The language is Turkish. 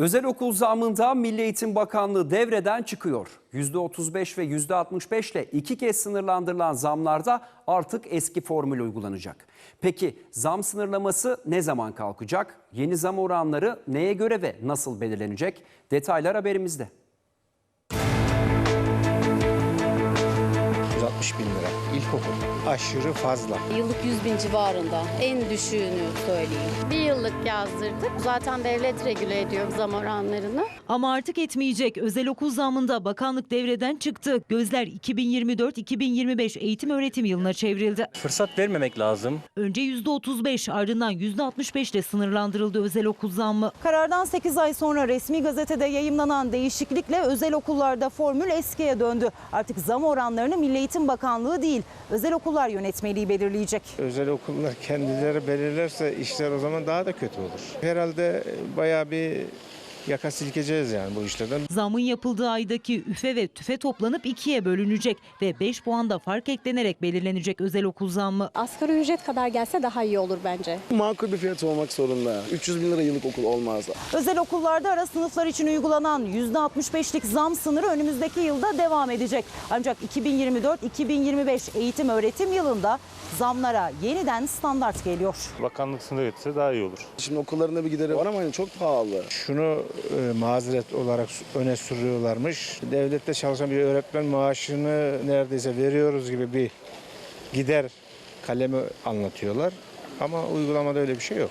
Özel okul zamında Milli Eğitim Bakanlığı devreden çıkıyor. %35 ve %65 ile iki kez sınırlandırılan zamlarda artık eski formül uygulanacak. Peki zam sınırlaması ne zaman kalkacak? Yeni zam oranları neye göre ve nasıl belirlenecek? Detaylar haberimizde. İlkokul. Aşırı fazla. Yıllık 100 bin civarında en düşüğünü söyleyeyim. Bir yıllık yazdırdık. Zaten devlet regüle ediyor zam oranlarını. Ama artık etmeyecek. Özel okul zamında bakanlık devreden çıktı. Gözler 2024-2025 eğitim öğretim yılına çevrildi. Fırsat vermemek lazım. Önce %35 ardından %65 ile sınırlandırıldı özel okul zammı. Karardan 8 ay sonra resmi gazetede yayımlanan değişiklikle özel okullarda formül eskiye döndü. Artık zam oranlarını Milli Eğitim Bakanlığı değil, özel okullar yönetmeliği belirleyecek. Özel okullar kendileri belirlerse işler o zaman daha da kötü olur. Herhalde bayağı bir yaka silkeceğiz yani bu işlerden. Zammın yapıldığı aydaki üfe ve tüfe toplanıp ikiye bölünecek ve 5 puan da fark eklenerek belirlenecek özel okul zammı. Asgari ücret kadar gelse daha iyi olur bence. Makul bir fiyat olmak zorunda. 300 bin lira yıllık okul olmaz. Özel okullarda ara sınıflar için uygulanan %65'lik zam sınırı önümüzdeki yılda devam edecek. Ancak 2024-2025 eğitim öğretim yılında zamlara yeniden standart geliyor. Bakanlık sınır etse daha iyi olur. Şimdi okullarında bir gideri var ama hani çok pahalı. Şunu e, mazeret olarak öne sürüyorlarmış. Devlette çalışan bir öğretmen maaşını neredeyse veriyoruz gibi bir gider kalemi anlatıyorlar. Ama uygulamada öyle bir şey yok.